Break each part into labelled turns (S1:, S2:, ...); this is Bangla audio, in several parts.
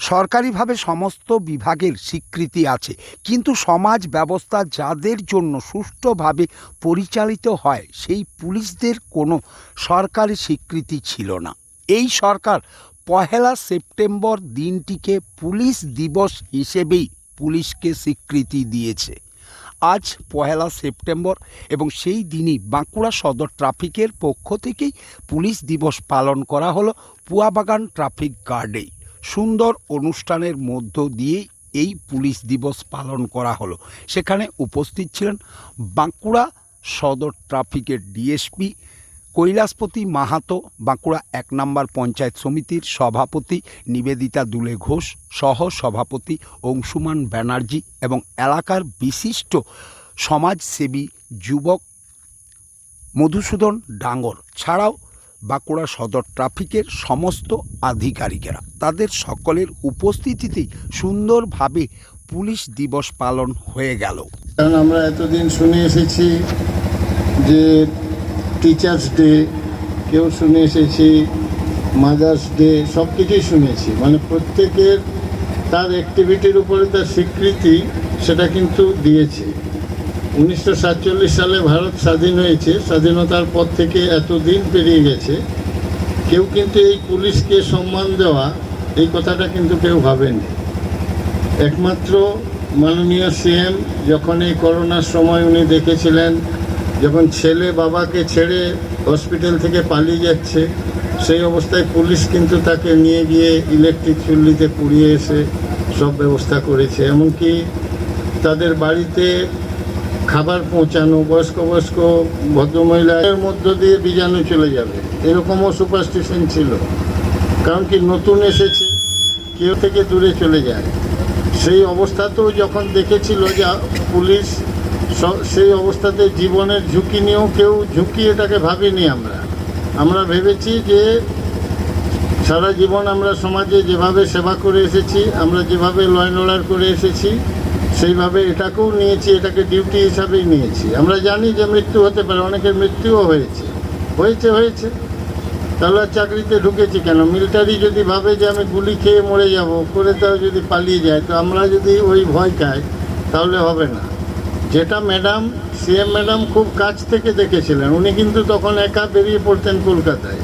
S1: সরকারিভাবে সমস্ত বিভাগের স্বীকৃতি আছে। কিন্তু সমাজ ব্যবস্থা যাদের জন্য সুষ্ঠুভাবে পরিচালিত হয়, সেই পুলিশদের কোনো সরকারি স্বীকৃতি ছিল না। এই সরকার পহেলা সেপ্টেম্বর দিনটিকে পুলিশ দিবস হিসেবেই পুলিশকে স্বীকৃতি দিয়েছে। আজ পহেলা সেপ্টেম্বর এবং সেই দিনই বাঁকুড়া সদর ট্রাফিকের পক্ষ থেকেই পুলিশ দিবস পালন করা হলো পুয়াবাগান ট্রাফিক গার্ডে সুন্দর অনুষ্ঠানের মধ্য দিয়ে এই পুলিশ দিবস পালন করা হলো। সেখানে উপস্থিত ছিলেন বাঁকুড়া সদর ট্রাফিকের ডিএসপি কৈলাসপতি মাহাতো, বাঁকুড়া এক নম্বর পঞ্চায়েত সমিতির সভাপতি নিবেদিতা দুলে ঘোষ সহ সভাপতি অংশুমান ব্যানার্জি এবং এলাকার বিশিষ্ট সমাজসেবী যুবক মধুসূদন ডাঙ্গর। ছাড়াও বাঁকুড়া সদর ট্রাফিকের সমস্ত আধিকারিকেরা তাদের সকলের উপস্থিতিতেই সুন্দরভাবে পুলিশ দিবস পালন হয়ে গেল।
S2: কারণ আমরা এতদিন শুনে এসেছি যে টিচার্স ডে, কেউ শুনে এসেছি, মাদার্স ডে, সব কিছুই শুনেছি। মানে প্রত্যেকের তার অ্যাক্টিভিটির উপরে তার স্বীকৃতি সেটা কিন্তু দিয়েছে। উনিশশো সাতচল্লিশ সালে ভারত স্বাধীন হয়েছে। স্বাধীনতার পর থেকে এতদিন পেরিয়ে গেছে। কেউ কিন্তু এই পুলিশকে সম্মান দেওয়া, এই কথাটা কিন্তু কেউ ভাবেনি। একমাত্র মাননীয় সিএম যখন এই করোনার সময় উনি দেখেছিলেন, যখন ছেলে বাবাকে ছেড়ে হসপিটাল থেকে পালিয়ে যাচ্ছে, সেই অবস্থায় পুলিশ কিন্তু তাকে নিয়ে গিয়ে ইলেকট্রিক চুল্লিতে পুড়িয়ে এসে সব ব্যবস্থা করেছে। এমনকি তাদের বাড়িতে খাবার পৌঁছানো, বয়স্ক বয়স্ক ভদ্রমহিলার মধ্য দিয়ে বীজাণু চলে যাবে। এরকমও সুপারস্টিশন ছিল। কারণ কি নতুন এসেছে, কেউ থেকে দূরে চলে যায়। সেই অবস্থাতেও যখন দেখেছিল যে পুলিশ সেই অবস্থাতে জীবনের ঝুঁকি নিয়েও কেউ ঝুঁকি এটাকে ভাবিনি আমরা। আমরা ভেবেছি যে সারা জীবন আমরা সমাজে যেভাবে সেবা করে এসেছি, আমরা যেভাবে লয় লড়ার করে এসেছি সেইভাবে এটাকেও নিয়েছি, এটাকে ডিউটি হিসাবেই নিয়েছি। আমরা জানি যে মৃত্যু হতে পারে, অনেকের মৃত্যুও হয়েছে। হয়েছে হয়েছে। তাহলে চাকরিতে ঢুকেছি কেন? মিলিটারি যদি ভাবে যে আমি গুলি খেয়ে মরে যাব, করে তাও যদি পালিয়ে যায়, তো আমরা যদি ওই ভয় খাই, তাহলে হবে না। যেটা ম্যাডাম সিএম ম্যাডাম খুব কাছ থেকে দেখেছিলেন, উনি কিন্তু তখন একা বেরিয়ে পড়তেন কলকাতায়।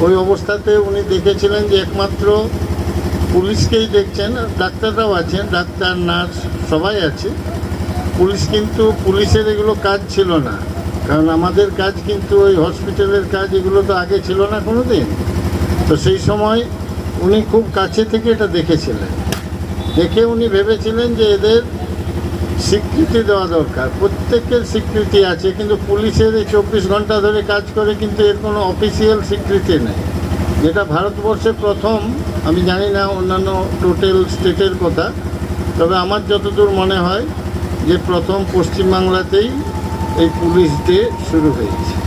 S2: ওই অবস্থাতে উনি দেখেছিলেন যে একমাত্র পুলিশকেই দেখছেন, ডাক্তাররাও আছেন, ডাক্তার, নার্স, সবাই আছে। পুলিশ কিন্তু পুলিশের এগুলো কাজ ছিল না। কারণ আমাদের কাজ কিন্তু ওই হসপিটালের কাজ এগুলো তো আগে ছিল না কোনো দিন তো সেই সময় উনি খুব কাছে থেকে এটা দেখেছিলেন। দেখে উনি ভেবেছিলেন যে এদের স্বীকৃতি দেওয়া দরকার। প্রত্যেকের স্বীকৃতি আছে, কিন্তু পুলিশের এই চব্বিশ ঘণ্টা ধরে কাজ করে কিন্তু এর কোনো অফিসিয়াল স্বীকৃতি নেই। যেটা ভারতবর্ষে প্রথম আমি জানি না অন্যান্য টোটাল স্টেটের কথা, তবে আমার যতদূর মনে হয় যে প্রথম পশ্চিমবাংলাতেই এই পুলিশ ডে শুরু হয়েছে।